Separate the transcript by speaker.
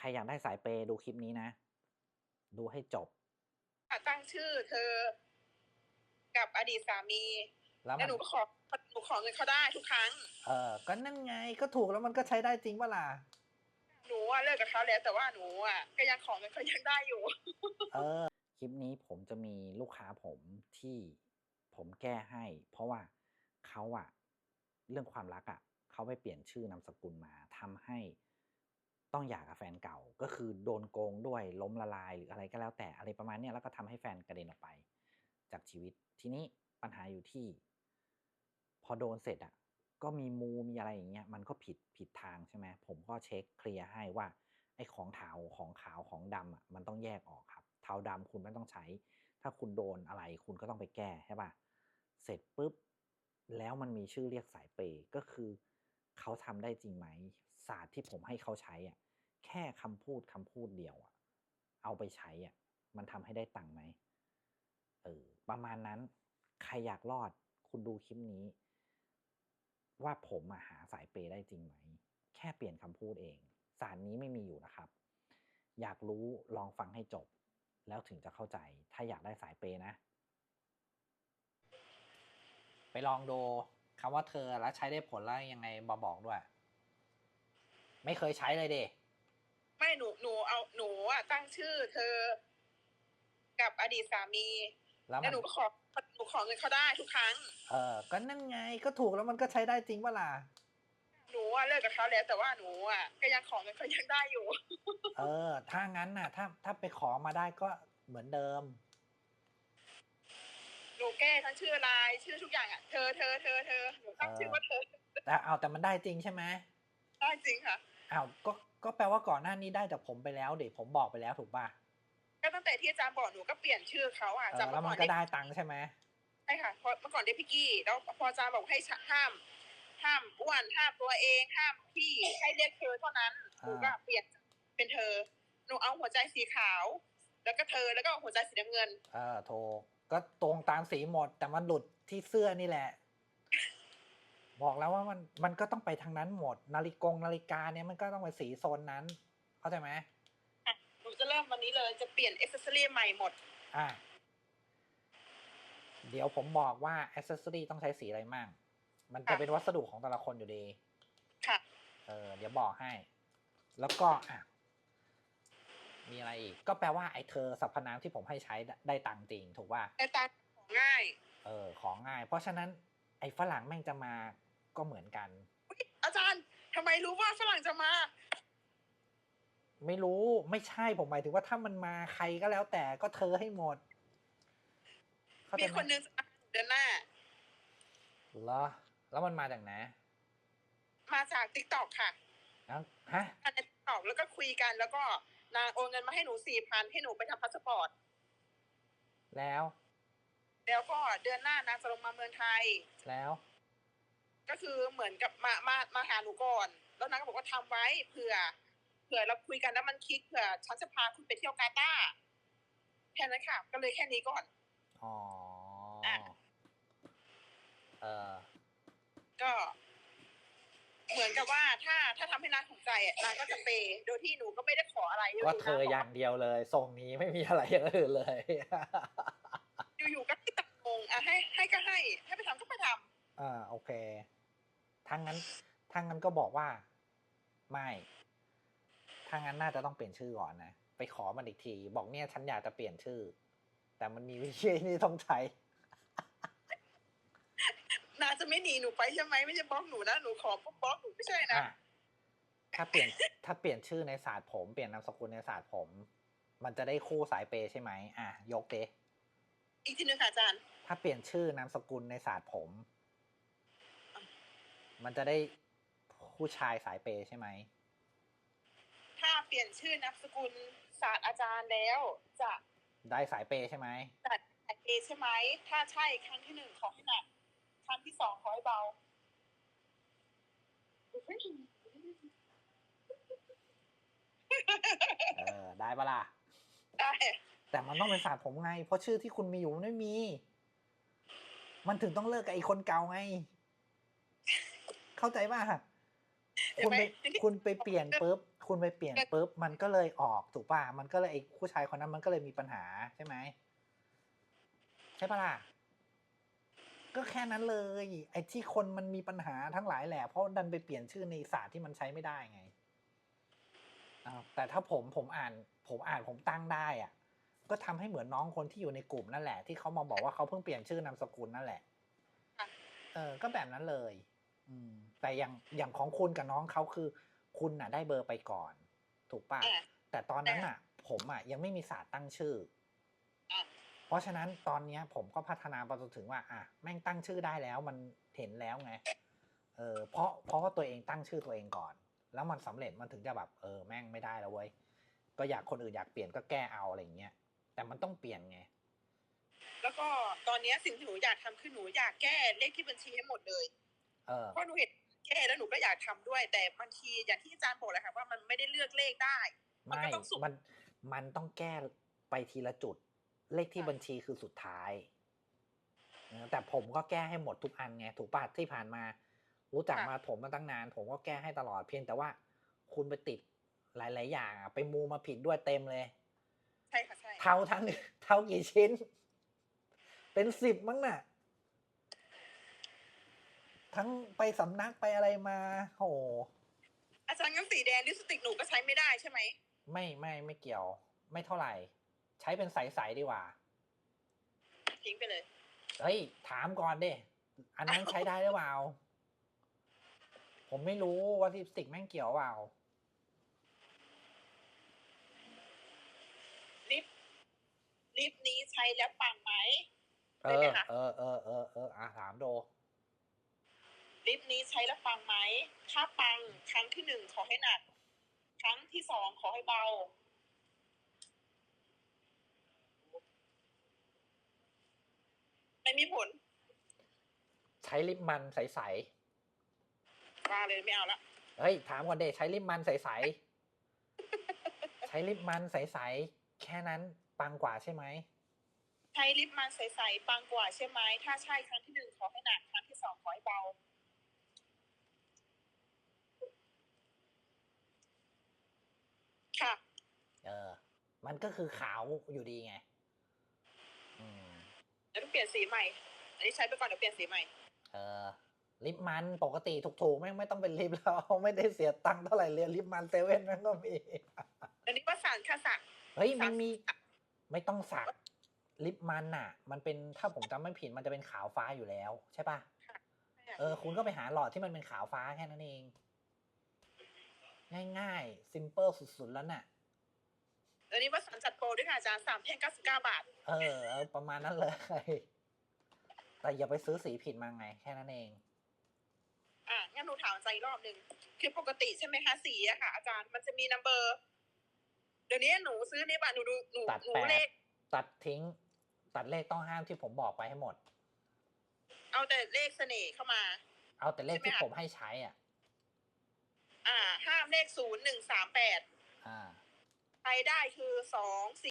Speaker 1: ใครอยากได้สายเปย์ดูคลิปนี้นะ ดูให้จบ
Speaker 2: ตั้งชื่อเธอ กับอดีตสามี
Speaker 1: แล้ว
Speaker 2: แล้
Speaker 1: มั
Speaker 2: วนหนูก็ขอหนูขอเงินเขาได้ทุกครั้ง
Speaker 1: เออ ก็นั่นไงก็ถูกแล้วมันก็ใช้ได้จริงปะล่ะ
Speaker 2: หนูอะเลิกกับเขาแล้วแต่ว่าหนูอะก็ยังขอเงินเขายังได้อยู่
Speaker 1: เออ คลิปนี้ผมจะมีลูกค้าผมที่ผมแก้ให้ เพราะว่าเขาอะเรื่องความรักอะเขาไปเปลี่ยนชื่อนามสกุลมาทำให้ ต้องหย่ากับแฟนเก่าก็คือโดนโกงด้วยล้มละลายหรืออะไรก็แล้วแต่อะไรประมาณนี้แล้วก็ทำให้แฟนกระเด็นออกไป จากชีวิตทีนี้ปัญหาอยู่ที่ พอโดนเสร็จอะก็มีมูมีอะไรอย่างเงี้ยมันก็ผิดผิดทางใช่ไหมผมก็เช็คเคลียร์ให้ว่าไอ้ของเทาของขาวของดำอะมันต้องแยกออกครับ เทาดำคุณไม่ต้องใช้ ถ้าคุณโดนอะไรคุณก็ต้องไปแก้ใช่ป่ะเสร็จปุ๊บแล้วมันมีชื่อเรียกสายเปก็คือเขาทำได้จริงไหมศาสตร์ที่ผมให้เขาใช้อะ แค่คำพูดคำพูดเดียวอะเอาไปใช้อะมันทำให้ได้ตังค์ไหมเออประมาณนั้นใครอยากรอดคุณดูคลิปนี้ ว่าผมอะหาสายเปย์ได้จริงไหม แค่เปลี่ยนคำพูดเอง สารนี้ไม่มีอยู่นะครับ อยากรู้ลองฟังให้จบ แล้วถึงจะเข้าใจ ถ้าอยากได้สายเปย์นะ ไปลองดูคำว่าเธอแล้วใช้ได้ผลแล้วยังไงมาบอกด้วย ไม่เคยใช้เลยเด
Speaker 2: ไม่หนูหนูเอาหนูอะตั้งชื่อ เธอ กับอดีตสามี
Speaker 1: แล้ว
Speaker 2: แล้
Speaker 1: มั
Speaker 2: วนหนูก็ขอหนูขอเงินเขาได้ทุกครั้ง
Speaker 1: เออก็นั่นไงก็ถูกแล้วมันก็ใช้ได้จริงปะล่ะ
Speaker 2: หนูอะเลิกกับเขาแล้วแต่ว่าหนูอะก็ยังขอเงินเขายังได้อยู่
Speaker 1: เออ ถ้างั้นน่ะ ถ้าถ้าไปขอมาได้ก็เหมือนเดิม
Speaker 2: หนูแก้ทั้งชื่อไลน์ชื่อทุกอย่างอะเธอเธอเธอเธอหนูตั้งชื่อว่าเธอ
Speaker 1: แต่เอาแต่มันได้จริงใช่ไหม
Speaker 2: ได้จริงค่ะ
Speaker 1: อ้าวก็ ก็แปลว่าก่อนหน้านี้ได้จากผมไปแล้วเด็ผมบอกไปแล้วถูกป่ะ
Speaker 2: ก็ตั้งแต่ที่อาจารย์บอกหนูก็เปลี่ยนชื่อเขาอะ
Speaker 1: เอ
Speaker 2: จาก
Speaker 1: อ
Speaker 2: เมื่
Speaker 1: แล้ว
Speaker 2: อก่
Speaker 1: มั
Speaker 2: อนน
Speaker 1: ก็
Speaker 2: เรียก
Speaker 1: ได้ตังค์ใช่ไหม
Speaker 2: ใช่ค่ะเพราะเมื่อก่อนเรียกพี่กี้แล้วพออาจารย์บอกให้ห้ามห้ามอ้วนห้ามตัวเองห้ามพี่ให้เรียกเธอเท่านั้นหนูก็เปลี่ยนเป็นเธอหนูเอาหัวใจสีขาว แล้วก็เธอแล้วก็หัวใจสีน้ำเงิน
Speaker 1: เออโทรก็ตรงตามสีหมดแต่มันหลุดที่เสื้อนี่แหละ บอกแล้วว่ามันมันก็ต้องไปทางนั้นหมด นาฬิกงนาฬิกาเนี่ยมันก็ต้องไปสีโซนนั้น เข้าใจไหม
Speaker 2: หนูจะเริ่มวันนี้เลยจะเปลี่ยนเอ็กซ์เซอรี่ใหม่หมด
Speaker 1: อะเดี๋ยวผมบอกว่าอ c เซ s ซอรีต้องใช้สีอะไรมั่งมันจะ
Speaker 2: ค่ะ
Speaker 1: เป็นวัสดุของแต่ละคนอยู่ดี
Speaker 2: ค่ะ
Speaker 1: เออ เดี๋ยวบอกให้ แล้วก็อะมีอะไรอีก ก็แปลว่าไอ้เธอสรรพนามที่ผมให้ใช้ได้ได้ตังค์จริง ถูกป่ะ
Speaker 2: แต่ตาของง่าย
Speaker 1: เออ ของง่าย เพราะฉะนั้นไอ้ฝรั่งแม่งจะมา ก็เหมือนกัน
Speaker 2: อาจารย์ทำไมรู้ว่าฝรั่งจะมา
Speaker 1: ไม่รู้ไม่ใช่ผมหมายถึงว่าถ้ามันมาใครก็แล้วแต่ก็เธอให้หมดเข้าใจ
Speaker 2: มี
Speaker 1: ไห
Speaker 2: คนนึงจะมาเดือนหน้า
Speaker 1: เหรอแล้วมันมาจากไหน
Speaker 2: มาจากติ๊กต็อกค่ะ
Speaker 1: อ้าวฮะ
Speaker 2: อันนี้ตอบแล้วก็คุยกันแล้วก็นางโอนเงินมาให้หนูสี่พันให้หนูไปทำพาสปอร์ต
Speaker 1: แล้ว
Speaker 2: แล้วก็เดือนหน้านางจะลงมาเมืองไทย
Speaker 1: แล้ว
Speaker 2: ก็คือเหมือนกับมามามาหาหนูก่อน แล้วนางก็บอกว่าทำไว้เผื่อเผื่อเราคุยกันแล้วมันคลิกเผื่อฉันจะพาคุณไปเที่ยวกาตาร์แค่นั้นค่ะ ก็เลยแค่นี้ก่อน
Speaker 1: อ๋ออะเออ
Speaker 2: ก็เหมือนกับว่าถ้าถ้าทำให้นางถูกใจอะนางก็จะเปย์โดยที่หนูก็ไม่ได้ขออะไร
Speaker 1: ก็เธออย่างเดียวเลยทรงนี้ไม่มีอะไรอย่างอื่นเลย
Speaker 2: อยู่ๆก็ที่ตัดงงอะให้ให้ก็ให้ ให้ไปทำก็ไปทำ
Speaker 1: อ่าโอเค ทางนั้นทางนั้นก็บอกว่าไม่ทางนั้นน่าจะต้องเปลี่ยนชื่อก่อนนะ ไปขอมันอีกที บอกเนี่ยฉันอยากจะเปลี่ยนชื่อ แต่มันมีวิธีที่ต้องใช้
Speaker 2: นางจะไม่หนีหนูไปใช่ไหมไม่ใช่บล็อกหนูนะหนูขอบล็อกหนูไม่ใช่นะ
Speaker 1: อะถ้าเปลี่ยนถ้าเปลี่ยนชื่อในศาสตร์ผมเปลี่ยนนามสกุลในศาสตร์ผม มันจะได้คู่สายเปย์ใช่ไหมอะยกเด
Speaker 2: อีกทีหนึงค่ะอาจารย์
Speaker 1: ถ้าเปลี่ยนชื่อนามสกุลในศาสตร์ผม มันจะได้ผู้ชายสายเปย์ใช่ไหม
Speaker 2: ถ้าเปลี่ยนชื่อนามสกุลศาสตร์อาจารย์แล้วจะ
Speaker 1: ได้สายเปย์ใช่ไหม
Speaker 2: จัดแอดเอใช่ไหม ถ้าใช่ครั้งที่หนึ่งขอให้หนัก ครั้งที่สองขอให้เบา
Speaker 1: เออ ได้ปะล่ะ
Speaker 2: ได้
Speaker 1: แต่มันต้องเป็นศาสตร์ผมไง เพราะชื่อที่คุณมีอยู่มันไม่มี มันถึงต้องเลิกกับไอ้คนเก่าไง เข้าใจป่ะคุณไปคุณไปเปลี่ยนปุ๊บคคุณไปเปลี่ยนปุ๊บมันก็เลยออกถูกป่ะมันก็เลยไอ้ผู้ชายคนนั้นมันก็เลยมีปัญหาใช่ไหมใช่ปะล่ะก็แค่นั้นเลย ไอ้ที่คนมันมีปัญหาทั้งหลายแหละเพราะดันไปเปลี่ยนชื่อในศาสตร์ที่มันใช้ไม่ได้ไงอ้าวแต่ถ้าผมผมอ่าน ผมอ่านผมตั้งได้อะ ก็ทำให้เหมือนน้องคนที่อยู่ในกลุ่มนั่นแหละ ที่เขามาบอกว่าเขาเพิ่งเปลี่ยนชื่อนามสกุลนั่นแหละ
Speaker 2: ค่ะ
Speaker 1: เออ ก็แบบนั้นเลยอืม แต่อย่างอย่างของคุณกับน้องเขาคือ คุณน่ะ ได้เบอร์ไปก่อน ถูกป่ะ
Speaker 2: อะ
Speaker 1: แต่ตอนนั้นอะ ผมอะยังไม่มีศาสตร์ตั้งชื่อ
Speaker 2: อะ
Speaker 1: เพราะฉะนั้นตอนเนี้ย ผมก็พัฒนาไปจนถึงว่า อะแม่งตั้งชื่อได้แล้วมันเห็นแล้วไงเออเพราะเพราะว่าตัวเองตั้งชื่อตัวเองก่อน แล้วมันสำเร็จมันถึงจะแบบเออแม่งไม่ได้แล้วเว้ยก็อยากคนอื่นอยากเปลี่ยนก็แก้เอาอะไรอย่างเงี้ยแต่มันต้องเปลี่ยนไง
Speaker 2: แล้วก็ตอนเนี้ยสิ่งที่หนูอยากทำคือหนูอยากแก้เลขที่บัญชีให้หมดเลย
Speaker 1: เออ
Speaker 2: เพราะหนูเห็นแก้แล้วหนูก็อยากทำด้วย แต่บางทีอย่างที่อาจารย์บอกเลยค่ะว่ามันไม่ได้เลือกเลขได้ มัน
Speaker 1: ไม่
Speaker 2: ก็ต้องสุ่ม
Speaker 1: มันมันต้องแก้ไปทีละจุด เลขที่
Speaker 2: ค่ะ
Speaker 1: บัญชีคือสุดท้ายเออแต่ผมก็แก้ให้หมดทุกอันไงถูกป่ะที่ผ่านมา รู้จักมาผมมาตั้งนาน ผมก็แก้ให้ตลอดเพียงแต่ว่าคุณไปติดหลาย ๆ อย่างอะไปมูมาผิดด้วยเต็มเลย
Speaker 2: ใช่ค่ะใช่
Speaker 1: เท่าทั้งเท่ากี่ชิ้น เป็นสิบมั้งน่ะ ทั้งไปสำนักไปอะไรมาโห
Speaker 2: อาจารย์งั้นสีแดงลิปสติกหนูก็ใช้ไม่ได้ใช่ไหม
Speaker 1: ไม่ไม่ไม่เกี่ยว ไม่เท่าไหร่ ใช้เป็นใสๆดีกว่า
Speaker 2: ทิ้งไปเลย
Speaker 1: เฮ้ยถามก่อนดิอันนั้นใช้ได้หรือเปล่า ผมไม่รู้ว่าลิปสติกแม่งเกี่ยวเปล่า
Speaker 2: ลิปลิปนี้ใช้แล้วปังไหม
Speaker 1: เอ
Speaker 2: ได้ไหม
Speaker 1: อ
Speaker 2: คะ
Speaker 1: เออเออเออเอออะถามโด
Speaker 2: ลิปนี้ใช้แล้วปังไหมถ้าปังครั้งที่หนึ่งขอให้หนัก ครั้งที่สองขอให้เบา ไม่มีผล
Speaker 1: ใช้ลิปมันใส
Speaker 2: มาเลยไม่เอาละ
Speaker 1: ๆเฮ้ย ถามก่อนเดใช้ลิปมันใสๆ ใช้ลิปมันใสๆ แค่นั้นปังกว่าใช่ไหม
Speaker 2: ใช้ลิปมันใสๆ ปังกว่าใช่ไหม ถ้าใช่ครั้งที่หนึ่งขอให้หนัก ครั้งที่สองขอให้เบา ค่ะ
Speaker 1: เออ มันก็คือขาวอยู่ดีไง อืม
Speaker 2: แล้วต้องเปลี่ยนสีใหม่ อันนี้ใช้ไปก่อนเดี๋ยวเปลี่ยนสีใหม่
Speaker 1: เออ ลิปมันปกติถูกๆแม่งไม่ต้องเป็นลิปแล้ว ไม่ได้เสียตังค์เท่าไหร่เลยลิปมันเซเว่นแม่งก็มี
Speaker 2: อันนี้ว่าสารค่ะสัก
Speaker 1: เฮ้ยมัน
Speaker 2: สัก
Speaker 1: มี ไม่ต้องสักลิปมันน่ะ มันเป็นถ้าผมจำไม่ผิดมันจะเป็นขาวฟ้าอยู่แล้ว ใช่ปะเออ คุณก็ไปหาหลอดที่มันเป็นขาวฟ้าแค่นั้นเอง ง่ายๆ ซิมเ l ิลสุดๆ แล้วน่ะ
Speaker 2: อันนี้ว่าสารจัดโปรด้วยค่ะอาจารย์สามแท่งเก้าสิบเก้าบาท
Speaker 1: เออเออ ประมาณนั้นเลย แต่อย่าไปซื้อสีผิดมาไง แค่นั้นเอง
Speaker 2: อะ งั้นหนูถามอาจารย์อีกรอบหนึ่ง คือปกติใช่ไหมคะ สีอะค่ะ อาจารย์มันจะมีนัมเบอร์ เดี๋ยวนี้หนูซื้อในบ้านหนูดูหนู
Speaker 1: ตัด
Speaker 2: หนู
Speaker 1: แปด
Speaker 2: เลข
Speaker 1: ตัดทิ้ง ตัดเลขต้องห้ามที่ผมบอกไปให้หมด
Speaker 2: เอาแต่เลขเสน่ห์เข้ามา
Speaker 1: เอาแต่เลข
Speaker 2: ใช่ไหม
Speaker 1: ที่
Speaker 2: คะ
Speaker 1: ผมให้ใช้อะ
Speaker 2: อ่าห้ามเลขศูนย์หนึ่งสามแปด
Speaker 1: อ่า
Speaker 2: ใช้ได้คือสองสี่